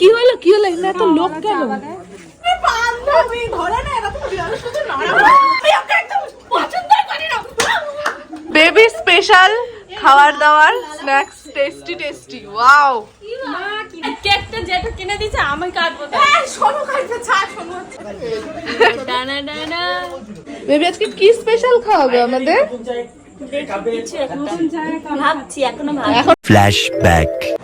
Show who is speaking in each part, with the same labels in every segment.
Speaker 1: কি হলো কি হলো এখানে তো লোক কেন বেবি স্পেশাল খাবার দাবার স্ন্যাক্স টেস্টি টেস্টি ওয়াও
Speaker 2: কেকটা যেটা কিনে দিয়েছে আমি কাটবো ডানা ডানা
Speaker 1: বেবি আজকে কি স্পেশাল খাওয়াবে আমাদের?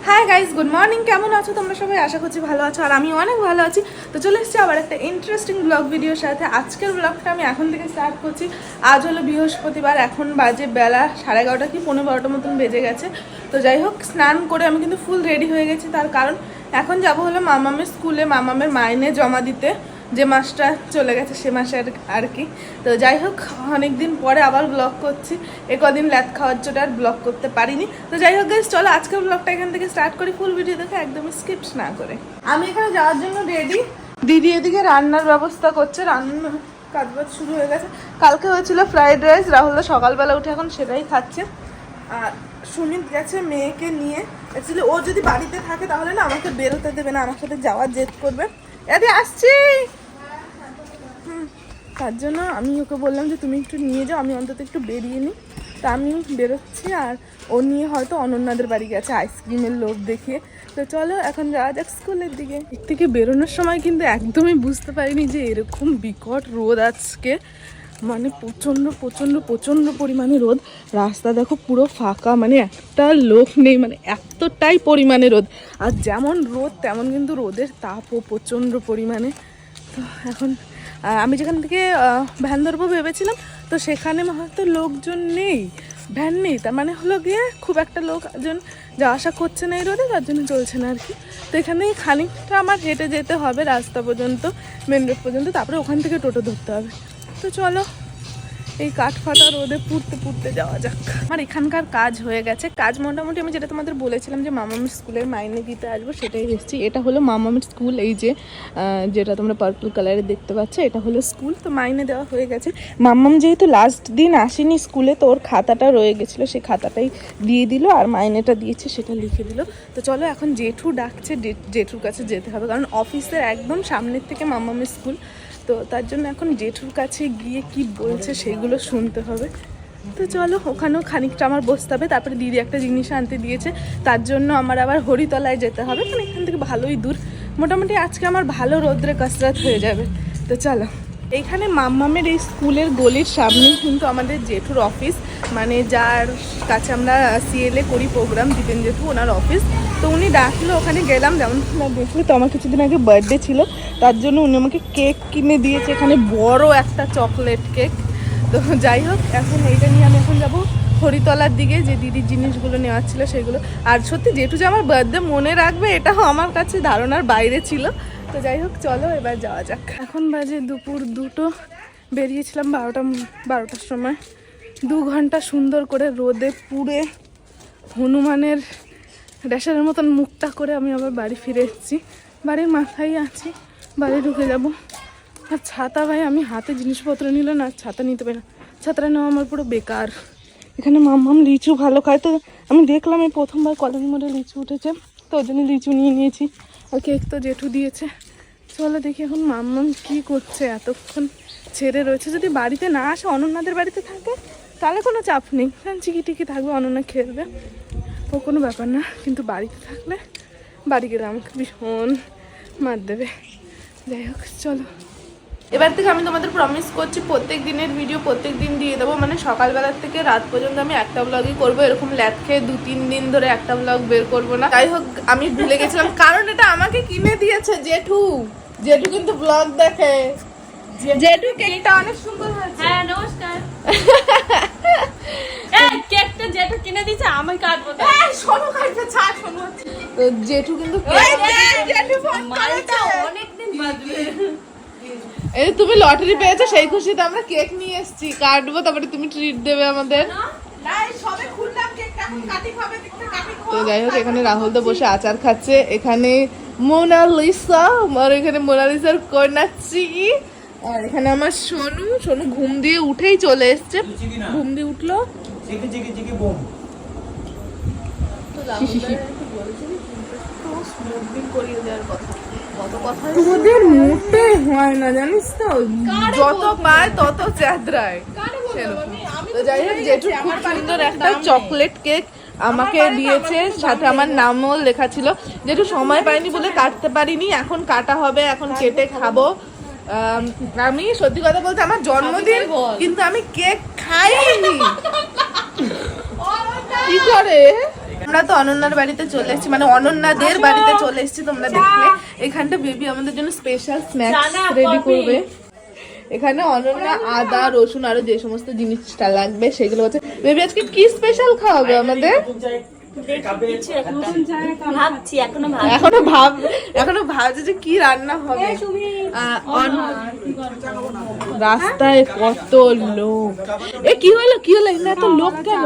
Speaker 1: হাই গাইস গুড মর্নিং কেমন আছো? তোমরা সবাই আশা করছি ভালো আছো আর আমি অনেক ভালো আছি। তো চলে এসেছি আবার একটা ইন্টারেস্টিং ব্লগ ভিডিওর সাথে। আজকের ব্লগটা আমি এখন থেকে স্টার্ট করছি। আজ হলো বৃহস্পতিবার এখন বাজে বেলা সাড়ে এগারোটা কি পনেরো বারোটার মতন বেজে গেছে। তো যাই হোক স্নান করে আমি কিন্তু ফুল রেডি হয়ে গেছি। তার কারণ এখন যাব হলো মামামের স্কুলে মামামের মাইনে জমা দিতে। যে মাসটা চলে গেছে সে মাসে আর- কি। তো যাই হোক অনেক দিন পরে আবার ব্লগ করছি। এ কদিন ল্যাদ খাওয়ার জন্য আর ব্লগ করতে পারিনি। তো যাই হোক গাইজ চলো আজকের ব্লগটা এখান থেকে স্টার্ট করি। ফুল ভিডিও দেখে একদমই স্কিপস না করে। আমি এখানে যাওয়ার জন্য রেডি দিদি এদিকে রান্নার ব্যবস্থা করছে। রান্না কাজবাজ শুরু হয়ে গেছে। কালকে হয়েছিল ফ্রাইড রাইস রাহুল সকালবেলা উঠে এখন সেটাই খাচ্ছে। আর সুমিত গেছে মেয়েকে নিয়ে। অ্যাকচুয়ালি ও যদি বাড়িতে থাকে তাহলে না আমাকে বেরোতে দেবে না। আমার সাথে যাওয়ার জেদ করবে। এদি, আসছি। তার জন্য আমি ওকে বললাম যে তুমি একটু নিয়ে যাও, আমি অন্তত একটু বেরিয়ে নিই। তা আমি বেরোচ্ছি আর ও নিয়ে হয়তো অনন্যাদের বাড়ি গেছে, আইসক্রিমের লোভ দেখিয়ে। তো চলো, এখন যাওয়া যাক স্কুলের দিকে। থেকে বেরোনোর সময় কিন্তু একদমই বুঝতে পারিনি যে এরকম বিকট রোদ আজকে। মানে প্রচণ্ড প্রচণ্ড প্রচণ্ড পরিমাণে রোদ। রাস্তা দেখো পুরো ফাঁকা মানে একটা লোক নেই মানে এতটাই পরিমাণে রোদ। আর যেমন রোদ, তেমন কিন্তু রোদের তাপও প্রচণ্ড পরিমাণে। তো এখন আমি যেখান থেকে ভ্যান ধরবো ভেবেছিলাম, তো সেখানে হয়তো লোকজন নেই, ভ্যান নেই। তার মানে হলো গিয়ে খুব একটা লোকজন যাওয়া আসা করছে না এই রোদে, তার জন্য চলছে না আর কি। তো এখানে খানিকটা আমার হেঁটে যেতে হবে রাস্তা পর্যন্ত, মেন রোড পর্যন্ত, তারপরে ওখান থেকে টোটো ধরতে হবে। তো চলো, এই কাঠ ফাটা রোদে পুড়তে পুড়তে যাওয়া যাক। আমার এখানকার কাজ হয়ে গেছে। কাজ মোটামুটি আমি যেটা তোমাদের বলেছিলাম যে মামামের স্কুলের মাইনে দিতে আসব, সেটাই এসেছি। এটা হলো মামামের স্কুল, এই যে যেটা তোমরা পার্পল কালারে দেখতে পাচ্ছ, এটা হলো স্কুল। তো মাইনে দেওয়া হয়ে গেছে। মামাম যেহেতু লাস্ট দিন আসেনি স্কুলে, তো ওর খাতাটা রয়ে গেছিল, সেই খাতাটাই দিয়ে দিল আর মাইনেটা দিয়েছে, সেটা লিখে দিল। তো চলো, এখন জেঠু ডাকছে জেঠুর কাছে যেতে হবে, কারণ অফিসের একদম সামনের থেকে মামামের স্কুল। তো তার জন্য এখন জেঠুর কাছে গিয়ে কি বলছে সেগুলো শুনতে হবে। তো চলো, ওখানেও খানিকটা আমার বসতে হবে। তারপরে দিদি একটা জিনিস আনতে দিয়েছে। তার জন্য আমার আবার হরিতলায় যেতে হবে। কারণ এখান থেকে ভালোই দূর। মোটামুটি আজকে আমার ভালো রোদ্রে কসরত হয়ে যাবে। তো চলো। এইখানে মাম্মামের এই স্কুলের গলির সামনে কিন্তু আমাদের জেঠুর অফিস মানে যার কাছে আমরা সিএলএ করি প্রোগ্রাম দীপেন জেঠু ওনার অফিস। তো উনি ডাকলো, ওখানে গেলাম। যেমন দেখলে তো, আমার কিছুদিন আগে বার্থডে ছিল। তার জন্য উনি আমাকে কেক কিনে দিয়েছে, এখানে বড় একটা চকলেট কেক। তো যাই হোক, এখন এইটা নিয়ে আমি এখন যাব হরিতলার দিকে, যে দিদির জিনিসগুলো নেওয়ার ছিল সেগুলো। আর সত্যি যেটু যে আমার বার্থডে মনে রাখবে, এটাও আমার কাছে ধারণার বাইরে ছিল। তো যাই হোক, চলো এবার যাওয়া যাক। এখন বাজে দুপুর দুটো, বেরিয়েছিলাম বারোটা, বারোটার সময়। দু ঘণ্টা সুন্দর করে রোদে পুড়ে হনুমানের রেশারের মতন মুখটা করে আমি আবার বাড়ি ফিরে এসেছি। বাড়ির মাথায় আছি, বাড়ি ঢুকে যাব। আর ছাতা ভাই, আমি হাতে জিনিসপত্র নিলে না, ছাতা নিতে পারি না। ছাতাটা নেওয়া আমার পুরো বেকার। এখানে মাম্মাম লিচু ভালো খায় তো, আমি দেখলাম এই প্রথমবার কলোনি মোড়ে লিচু উঠেছে, তো ওই জন্য লিচু নিয়ে নিয়েছি। আর কেক তো জেঠু দিয়েছে। চলো দেখি এখন মাম্মাম কী করছে, এতক্ষণ ছেড়ে রয়েছে। যদি বাড়িতে না আসে, অনন্যাদের বাড়িতে থাকে, তাহলে কোনো চাপ নেই। কারণ চিকি টিকি থাকবে, অনন্যা খেলবে। ও কোনো ব্যাপার না, কিন্তু বাড়িতে থাকলে বাড়ি গেলে আমাকে ভীষণ মার দেবে। যাই হোক, চলো। এবার থেকে আমি তোমাদের প্রমিস করছি, প্রত্যেক দিনের ভিডিও প্রত্যেক দিন দিয়ে দেবো। মানে সকালবেলার থেকে রাত পর্যন্ত আমি একটা ব্লগই করব। এরকম ল্যাদ খেয়ে দু তিন দিন ধরে একটা ব্লগ বের করব না। যাই হোক, আমি ভুলে গেছিলাম। কারণ এটা আমাকে কিনে দিয়েছে, জেঠু। জেঠু কিন্তু ব্লগ দেখে। জেঠু কেকটা অনেক সুন্দর হয়েছে।
Speaker 2: হ্যাঁ নমস্কার। এই কেকটা যেটা কিনে দিয়েছে আমি কাটবো
Speaker 1: সোনু ছাড়, সোনু। তো জেঠু কিন্তু জেঠু ফোন
Speaker 2: মালটা অনেকদিন বাজবে
Speaker 1: এই তুমি লটারি পেয়েছ সেই খুশিতে আমরা কেক নিয়ে এসেছি। কাটবো তারপরে তুমি ট্রিট দেবে আমাদের। তো যাই হোক এখানে রাহুল তো বসে আচার খাচ্ছে। এখানে মোনালিসা আর এখানে মোনালিসার কন্যাচ্ছি আর এখানে আমার সোনু সোনু ঘুম দিয়ে উঠেই চলে এসছে। ঘুম দিয়ে উঠল।
Speaker 2: হয় না জানিস তো?
Speaker 1: যত পায় তত চাঁদরায় সেরকম। তো যাই হোক খুব সুন্দর একটা চকলেট কেক আমাকে দিয়েছে সাথে আমার নামও লেখা ছিল। যেটু সময় পাইনি বলে কাটতে পারিনি এখন কাটা হবে এখন কেটে খাব। আমি সত্যি কথা বলতে আমার জন্মদিন কিন্তু আমি কেক খাইনি। কি করে? আমরা তো অনন্যার বাড়িতে চলে এসেছি মানে অনন্যাদের বাড়িতে চলে এসেছি তোমরা দেখলে। এখানটা বেবি আমাদের জন্য স্পেশাল স্ন্যাক্স রেডি করবে। এখানে অনন্যা আদা রসুন আরও যে সমস্ত জিনিসটা লাগবে সেগুলো হচ্ছে। বেবি আজকে কি স্পেশাল খাওয়াবে আমাদের?
Speaker 2: ভাবছি এখনও
Speaker 1: এখনও ভাব এখনও ভাবছে যে কি রান্না হবে। রাস্তায় কত লোক। এ কি হলো কি হলো? এখানে এত লোক কেন?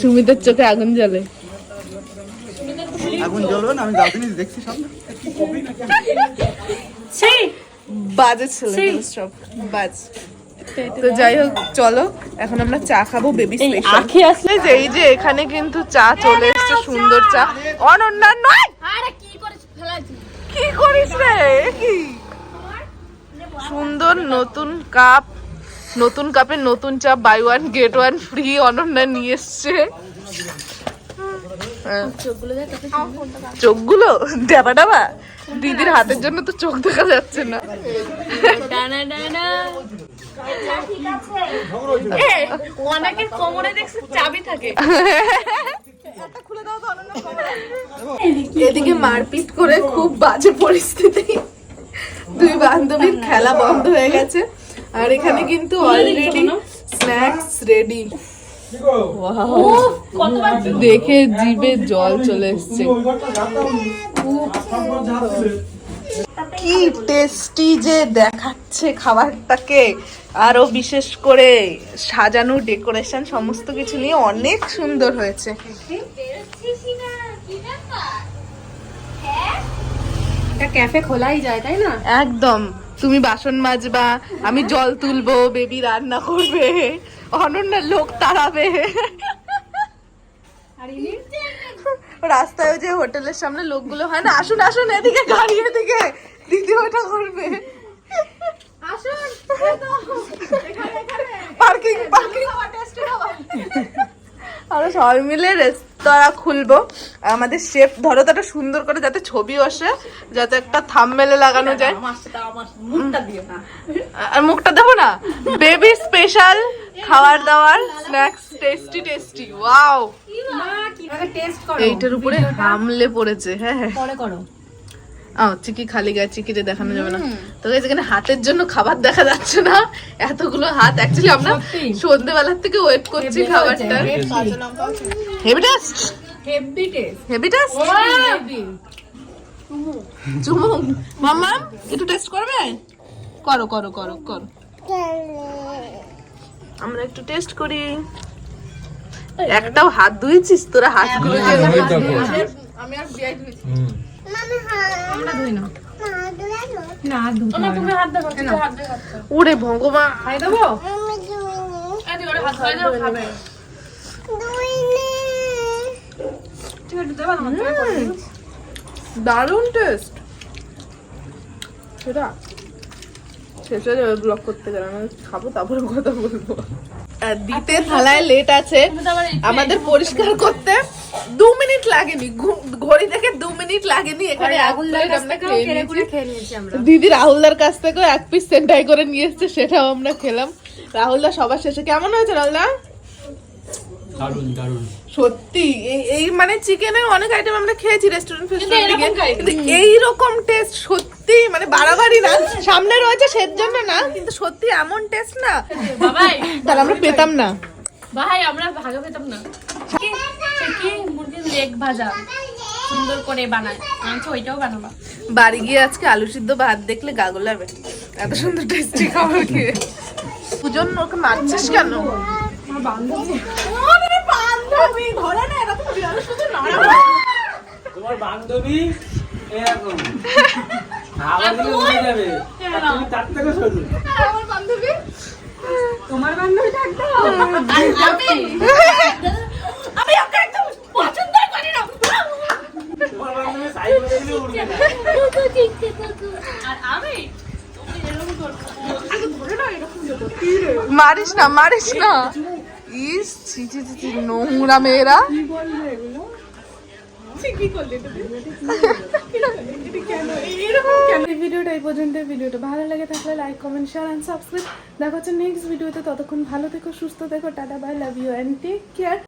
Speaker 1: সুমিতের চোখে আগুন জ্বলে।
Speaker 3: আগুন জ্বলবে না আমি যাও দেখছি সামনে
Speaker 1: বাজে ছেলে সব বাজ। তো যাই হোক চলো এখন আমরা চা খাব বেবি স্পেশাল
Speaker 2: আখি আসলে
Speaker 1: যে এই যে এখানে কিন্তু চা চলে এসেছে সুন্দর চা। অনন্যা নয়!
Speaker 2: আরে কি ফেলাছি
Speaker 1: কি করিস রে কি? সুন্দর নতুন কাপ নতুন কাপে নতুন চা buy one get one free Ananya নিয়ে এসছে। চোখগুলো? ডাবা ডাবা দিদির হাতের জন্য তো চোখ দেখা যাচ্ছে না।
Speaker 2: কোমরে চাবি থাকে।
Speaker 1: এদিকে মারপিট করে খুব বাজে পরিস্থিতি। দুই বান্ধবীর খেলা বন্ধ হয়ে গেছে। আর এখানে কিন্তু অলরেডি স্ন্যাক্স রেডি দেখে জিভে জল চলে এসছে। কি টেস্টি যে দেখাচ্ছে খাবারটাকে। আরও বিশেষ করে সাজানো ডেকোরেশন সমস্ত কিছু নিয়ে অনেক সুন্দর হয়েছে।
Speaker 2: এটা ক্যাফে খোলাই যায় তাই না?
Speaker 1: একদম। তুমি বাসন মাজবা আমি জল তুলবো বেবি রান্না করবে। অনন্য লোক তাড়াবে। রাস্তায় যে হোটেলের সামনে লোকগুলো হয় না আসুন আসুন এদিকে গাড়ি এদিকে। দিদি ওটা করবে। Parking parking. আমরা সবাই মিলে রেস্তোরাঁ খুলবো। আমাদের শেপ ধরো তো একটা সুন্দর করে যাতে ছবি আসে যাতে একটা থাম মেলে লাগানো যায়। আর মুখটা দেবো না? বেবি স্পেশাল খাওয়ার দাওয়ার স্ন্যাক্স টেস্টি টেস্টি ওয়াও এইটার উপরে হামলে পড়েছে হ্যাঁ হ্যাঁ।
Speaker 2: পরে করো।
Speaker 1: ও চিকি খালি গায়ে চিকিতে দেখানো যাবে না। তো এখানে হাতের জন্য খাবার দেখা যাচ্ছে না। এতগুলো হাত অ্যাকচুয়ালি আমরা? সন্ধ্যেবেলার থেকে ওয়েট করছি খাবারটা। Heavy taste
Speaker 2: heavy taste
Speaker 1: heavy taste চুমু। মামা একটু টেস্ট করবে? করো করো করো করো। আমরা একটু টেস্ট করি। একটাও হাত ধুয়েছিস? তোরা হাতগুলো যে আমি আর বিয়াই ধুয়েছি।
Speaker 2: আমরা ধুই না না ধুতে হবে তুমি হাত দেখো তুমি হাত দেখো
Speaker 1: ওরে ভগবান টেস্ট সেটা করতে খাব, তারপরে কথা বলব। দিতে থালায় লেট আছে। আমাদের পরিষ্কার করতে দু মিনিট লাগেনি ঘড়ি থেকে দু মিনিট লাগেনি এখানে দিদি রাহুলদার কাছ থেকেও এক পিস সেন্টাই করে নিয়ে এসছে সেটাও আমরা খেলাম। রাহুলদা সবার শেষে কেমন হয়েছে রাহুলদা
Speaker 4: দারুণ দারুণ।
Speaker 1: সত্যি এই- এই মানে চিকেনের অনেক আইটেম আমরা খেয়েছি রেস্টুরেন্ট। কিন্তু এইরকম টেস্ট সত্যি মানে বাড়াবাড়ি না। সামনে রয়েছে সের জন্য না কিন্তু সত্যি এমন টেস্ট না। তাহলে আমরা পেতাম না।
Speaker 2: ভাই আমরা ভাগে পেতাম না। লেগ ভাজা। সুন্দর করে বানায়। আনছো ওইটাও বানাবা।
Speaker 1: বাড়ি গিয়ে আজকে আলু সিদ্ধ ভাত দেখলে গা গোলাবে। এত সুন্দর টেস্টি খাবার খেয়ে। পুজন ওকে মারছিস কেন? ওরে বান্ধবী, ধরে না, এরকম শুধু
Speaker 4: তোমার বান্ধবী এরকম আবার দিকে উঠে যাবে। তুমি তার থেকে সরু।
Speaker 1: আমার বান্ধবী।
Speaker 2: তোমার একদম আমি আমি ওকে একদম পছন্দ করি না
Speaker 4: তোমার বান্ধবী সাইকেল দিলে উড়বে না
Speaker 2: আর আমি তোকে এরকম করব আগে ধরে না এরকম যেত
Speaker 1: মারিস না মারিস না। ইস ছি ছি ছি, নোংরা মেয়েরা। ভিডিওটা এই পর্যন্ত ভিডিওটা ভালো লাগে থাকলে like comment share and subscribe দেখা হচ্ছে নেক্সট ভিডিওতে ততক্ষণ ভালো থেকো সুস্থ থেকো tata bye love you and take care